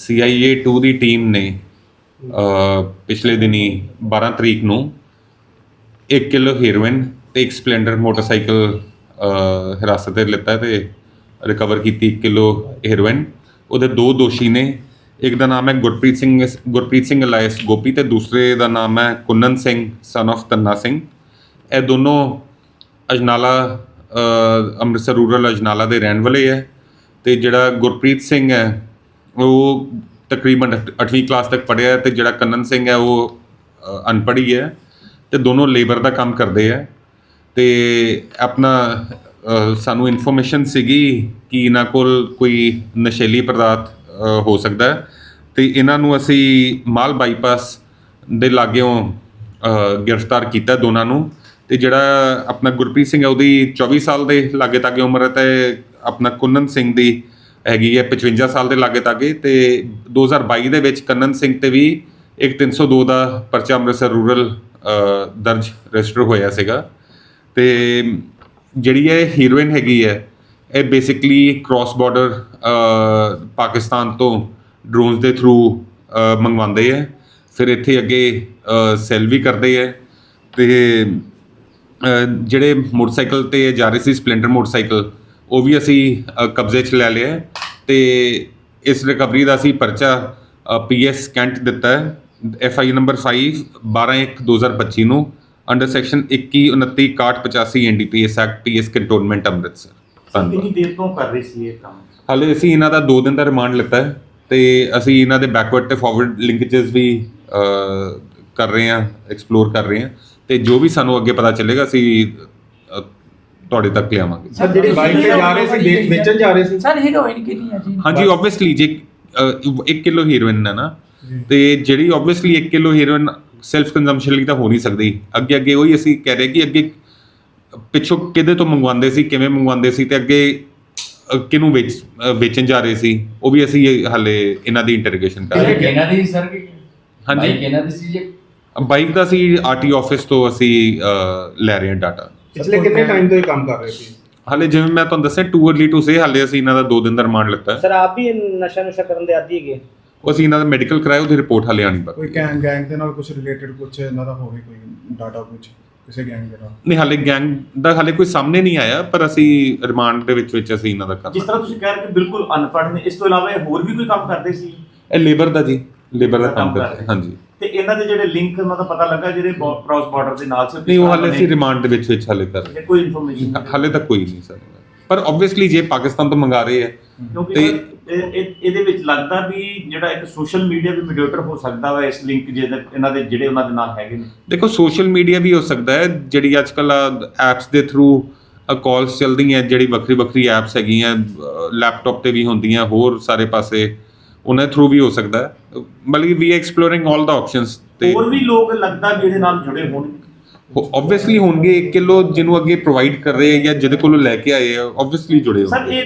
CIA 2 ਦੀ team ਨੇ ਪਿਛਲੇ ਦਿਨੀ 12 ਤਰੀਕ ਨੂੰ 1 ਕਿਲੋ ਹੀਰੋਇਨ ਤੇ ਇੱਕ ਸਪਲੈਂਡਰ ਮੋਟਰਸਾਈਕਲ ਹਿਰਾਸਤ ਤੇ ਲਿੱਤਾ ਤੇ ਰਿਕਵਰ ਕੀਤੀ 1 ਕਿਲੋ ਹੀਰੋਇਨ ਉਹਦੇ ਦੋ ਦੋਸ਼ੀ ਨੇ, ਇੱਕ ਦਾ ਨਾਮ ਹੈ ਗੁਰਪ੍ਰੀਤ ਸਿੰਘ ਗੁਰਪ੍ਰੀਤ ਸਿੰਘ ਅਲਾਇਸ ਗੋਪੀ ਤੇ ਦੂਸਰੇ ਦਾ ਨਾਮ ਹੈ ਕੁੰਨਨ ਸਿੰਘ ਸਨ of ਤੰਨਾ ਸਿੰਘ। ਇਹ ਦੋਨੋਂ ਅਜਨਾਲਾ ਅੰਮ੍ਰਿਤਸਰ ਰੂਰਲ ਅਜਨਾਲਾ ਦੇ ਰਹਿਣ ਵਾਲੇ ਹੈ ਤੇ ਜਿਹੜਾ ਗੁਰਪ੍ਰੀਤ ਸਿੰਘ ਹੈ ਉਹ ਤਕਰੀਬਨ 8ਵੀਂ ਕਲਾਸ ਤੱਕ ਪੜ੍ਹਿਆ ਅਤੇ ਜਿਹੜਾ ਕੰਨਨ ਸਿੰਘ ਹੈ ਉਹ ਅਨਪੜ੍ਹ ਹੀ ਹੈ ਅਤੇ ਦੋਨੋਂ ਲੇਬਰ ਦਾ ਕੰਮ ਕਰਦੇ ਹੈ ਅਤੇ ਆਪਣਾ ਸਾਨੂੰ ਇਨਫੋਰਮੇਸ਼ਨ ਸੀਗੀ ਕਿ ਇਹਨਾਂ ਕੋਲ ਕੋਈ ਨਸ਼ੀਲੀ ਪਦਾਰਥ ਹੋ ਸਕਦਾ ਹੈ ਤੇ ਇਹਨਾਂ ਨੂੰ ਅਸੀਂ ਮਾਲ ਬਾਈਪਾਸ ਦੇ ਲਾਗਿਓਂ ਗ੍ਰਿਫਤਾਰ ਕੀਤਾ ਦੋਨਾਂ ਨੂੰ ਤੇ ਜਿਹੜਾ ਆਪਣਾ ਗੁਰਪ੍ਰੀਤ ਸਿੰਘ ਹੈ ਉਹਦੀ 24 ਸਾਲ ਦੇ ਲਾਗੇ ਤਾਗੇ ਉਮਰ ਹੈ ਤੇ ਆਪਣਾ ਕੁੰਨਨ ਸਿੰਘ ਦੀ ਹੈਗੀ ਹੈ 55 ਸਾਲ ਦੇ ਲਾਗੇ ਤਾਗੇ ਤੇ 2022 ਦੇ ਵਿੱਚ ਕੰਨਨ ਸਿੰਘ ਤੇ ਵੀ ਇੱਕ 302 ਦਾ ਪਰਚਾ ਅੰਮ੍ਰਿਤਸਰ ਰੂਰਲ ਦਰਜ ਰਜਿਸਟਰ ਹੋਇਆ ਸੀਗਾ। ਤੇ ਜਿਹੜੀ ਇਹ ਹੀਰੋਇਨ ਹੈਗੀ ਹੈ, ਇਹ ਬੇਸਿਕਲੀ ਕ੍ਰਾਸ ਬਾਰਡਰ ਪਾਕਿਸਤਾਨ ਤੋਂ ਡਰੋਨਸ ਦੇ ਥਰੂ ਮੰਗਵਾਉਂਦੇ ਹੈ। ਫਿਰ ਇੱਥੇ ਅੱਗੇ ਸੈਲ ਵੀ ਕਰਦੇ ਹੈ। ਤੇ ਜਿਹੜੇ ਮੋਟਰਸਾਈਕਲ ਤੇ ਜਾ ਰਹੇ ਸੀ, ਸਪਲੈਂਡਰ ਮੋਟਰਸਾਈਕਲ ਉਹ ਵੀ ਅਸੀਂ ਕਬਜ਼ੇ 'ਚ ਲੈ ਲਿਆ ਤੇ ਇਸ ਰਿਕਵਰੀ ਦਾ ਅਸੀਂ ਪਰਚਾ ਪੀਐਸ ਕੈਂਟ ਦਿੱਤਾ ਹੈ। ਐਫ ਆਈ ਨੰਬਰ 5 12/1/2025 ਨੂੰ under section 21 29 61 85 NDPS act PS cantonment Amritsar ਕਿੰਨੀ ਦੇਰ ਤੋਂ ਕਰ ਰਹੇ ਸੀ ਇਹ ਕੰਮ? ਹਾਲੇ ਅਸੀਂ ਇਹਨਾਂ ਦਾ 2 ਦਿਨ ਦਾ ਰਿਮਾਂਡ ਲਿੱਤਾ ਹੈ ਤੇ ਅਸੀਂ ਇਹਨਾਂ ਦੇ ਬੈਕਵਰਡ ਤੇ ਫਾਰਵਰਡ ਲਿੰਕੇजेस ਵੀ ਕਰ ਰਹੇ ਹਾਂ ਐਕਸਪਲੋਰ ਕਰ ਰਹੇ ਹਾਂ। ਤੇ ਜੋ ਵੀ ਸਾਨੂੰ ਅੱਗੇ ਪਤਾ ਚੱਲੇਗਾ ਅਸੀਂ ਤੁਹਾਡੇ ਤੱਕ ਲਿਆਵਾਂਗੇ ਸਰ ਜਿਹੜੇ ਬਾਈਕ ਤੇ ਜਾ ਰਹੇ ਸੀ ਵੇਚਣ ਜਾ ਰਹੇ ਸੀ। ਸਰ ਹੀਰੋਇਨ ਕਿੰਨੀ ਹੈ ਜੀ? ਹਾਂਜੀ ਆਬਵੀਅਸਲੀ ਜੇ 1 ਕਿਲੋ ਹੀਰੋਇਨ ਹੈ ਨਾ ਤੇ ਜਿਹੜੀ obviously 1 kilo heroin self consumption ਲਈ ਤਾਂ ਹੋ ਨਹੀਂ ਸਕਦੀ। ਅੱਗੇ ਅੱਗੇ ਉਹੀ ਅਸੀਂ ਕਹਿ ਰਹੇ ਕਿ ਅੱਗੇ ਪਿੱਛੋਂ ਕਿਹਦੇ ਤੋਂ ਮੰਗਵਾਉਂਦੇ ਸੀ ਕਿਵੇਂ ਮੰਗਵਾਉਂਦੇ ਸੀ ਤੇ ਅੱਗੇ ਅ, ਕਿਹਨੂੰ ਵੇਚ ਅ, ਵੇਚਣ ਜਾ ਰਹੇ ਸੀ ਉਹ ਵੀ ਅਸੀਂ ਹਾਲੇ ਇਹਨਾਂ ਦੀ ਇੰਟਰੋਗੇਸ਼ਨ ਕਰ ਰਹੇ ਇਹ ਇਹਨਾਂ ਦੀ ਸਰ? ਹਾਂਜੀ। ਇਹਨਾਂ ਦੀ ਸੀ ਜੇ? ਹਾਂ ਬਾਈਕ ਦਾ ਅਸੀਂ ਆਰਟੀ ਆਫਿਸ ਤੋਂ ਅਸੀਂ ਅ, ਲੈ ਰਹੇ ਹਾਂ ਡਾਟਾ ਪਿਛਲੇ ਕਿੰਨੇ ਟਾਈਮ ਤੋਂ ਇਹ ਕੰਮ ਕਰ ਰਹੇ ਸੀ? ਹਾਲੇ ਜਿਵੇਂ ਮੈਂ ਤੁਹਾਨੂੰ ਦੱਸਿਆ ਟੂ अर्ਲੀ ਟੂ ਸੇ ਹਾਲੇ ਅਸੀਂ ਇਹਨਾਂ ਦਾ 2 ਦਿਨ ਦਾ ਰਿਮਾਂਡ ਲਿੱਤਾ। ਹੈ ਸਰ ਆਪ ਵੀ ਨਸ਼ਾ ਨੁਸ਼ਾ ਕਰਨ ਦੇ ਆਦੀ ਹੈਗੇ? ਉਹ ਅਸੀਂ ਇਹਨਾਂ ਦਾ ਮੈਡੀਕਲ ਕਰਾਇਆ ਉਹਦੀ ਰਿਪੋਰਟ ਹਾਲੇ ਆਣੀ ਬਾਕੀ ਕੋਈ ਗੈਂਗ ਗੈਂਗ ਦੇ ਨਾਲ ਕੁਝ ਰਿਲੇਟਡ ਕੁਝ ਇਹਨਾਂ ਦਾ ਹੋਵੇ ਕੋਈ ਡਾਟਾ ਕੁਝ ਕਿਸੇ ਗੈਂਗ ਦੇ ਨਾਲ? ਨਹੀਂ ਹਾਲੇ ਗੈਂਗ ਦਾ ਹਾਲੇ ਕੋਈ ਸਾਹਮਣੇ ਨਹੀਂ ਆਇਆ ਪਰ ਅਸੀਂ ਰਿਮਾਂਡ ਦੇ ਵਿੱਚ ਵਿੱਚ ਅਸੀਂ ਇਹਨਾਂ ਦਾ ਕਰ ਜਿਸ ਤਰ੍ਹਾਂ ਤੁਸੀਂ ਕਹਿ ਰਹੇ ਕਿ ਬਿਲਕੁਲ ਅਨਪੜ੍ਹ ਨੇ ਇਸ ਤੋਂ ਇਲਾਵਾ ਇਹ ਹੋਰ ਵੀ ਕੋਈ ਕੰਮ ਕਰਦੇ ਸੀ? ਇਹ ਲੇਬਰ ਦਾ ਜੀ। ਲੇਬਰ ਦਾ ਕੰਮ ਕਰਦੇ। ਹਾਂਜੀ ਤੇ ਇਹਨਾਂ ਦੇ ਜਿਹੜੇ ਲਿੰਕ ਉਹਨਾਂ ਦਾ ਪਤਾ ਲੱਗਾ ਜਿਹੜੇ ਕ੍ਰਾਸ ਬਾਰਡਰ ਦੇ ਨਾਲ ਸੀ ਨਹੀਂ ਉਹ ਹਾਲੇ ਅਸੀਂ ਰਿਮਾਂਡ ਦੇ ਵਿੱਚ ਵਿੱਚ ਹਾਲੇ ਕਰ ਕੋਈ ਇਨਫੋਰਮੇਸ਼ਨ। ਹਾਲੇ ਤੱਕ ਕੋਈ ਨਹੀਂ ਸਰ ਪਰ ਆਬਵੀਅਸਲੀ ਜੇ ਪਾਕਿਸਤਾਨ ਤੋਂ ਮੰਗਾ ਰਹੇ ਕਿਉਂਕਿ ਤੇ- ਇਹਦੇ ਵਿੱਚ ਲੱਗਦਾ ਵੀ ਜਿਹੜਾ ਇੱਕ ਸੋਸ਼ਲ ਮੀਡੀਆ ਵੀ ਮੋਡਰੇਟਰ ਹੋ ਸਕਦਾ ਵਾ ਇਸ ਲਿੰਕ ਜਿਹਦੇ ਇਹਨਾਂ ਦੇ ਜਿਹੜੇ ਉਹਨਾਂ ਦੇ ਨਾਲ ਹੈਗੇ ਨੇ ਦੇਖੋ ਸੋਸ਼ਲ ਮੀਡੀਆ ਵੀ ਹੋ ਸਕਦਾ ਹੈ ਜਿਹੜੀ ਅੱਜ ਕੱਲ ਐਪਸ ਦੇ ਥਰੂ ਕਾਲਸ ਚੱਲਦੀਆਂ ਜਿਹੜੀ ਵੱਖਰੀ ਵੱਖਰੀ ਐਪਸ ਹੈਗੀਆਂ ਲੈਪਟਾਪ ਤੇ ਵੀ ਹੁੰਦੀਆਂ ਹੋਰ ਸਾਰੇ ਪਾਸੇ ਉਹਨਾਂ ਥਰੂ ਵੀ ਹੋ ਸਕਦਾ ਹੈ। ਮਤਲਬ ਵੀ ਐਕਸਪਲੋਰਿੰਗ 올 ਦਾ ਆਪਸ਼ਨਸ ਤੇ ਹੋਰ ਵੀ ਲੋਕ ਲੱਗਦਾ ਇਹਦੇ ਨਾਲ ਜੁੜੇ ਹੋਣਗੇ ਆਬਵੀਅਸਲੀ ਹੋਣਗੇ 1 ਕਿਲੋ ਜਿਹਨੂੰ ਅੱਗੇ ਪ੍ਰੋਵਾਈਡ ਕਰ ਰਹੇ ਆ ਜਾਂ ਜਿਹਦੇ ਕੋਲੋਂ ਲੈ ਕੇ ਆਏ ਆ ਆਬਵੀਅਸਲੀ ਜੁੜੇ ਸਰ ਹੋਣਗੇ। ਇਹ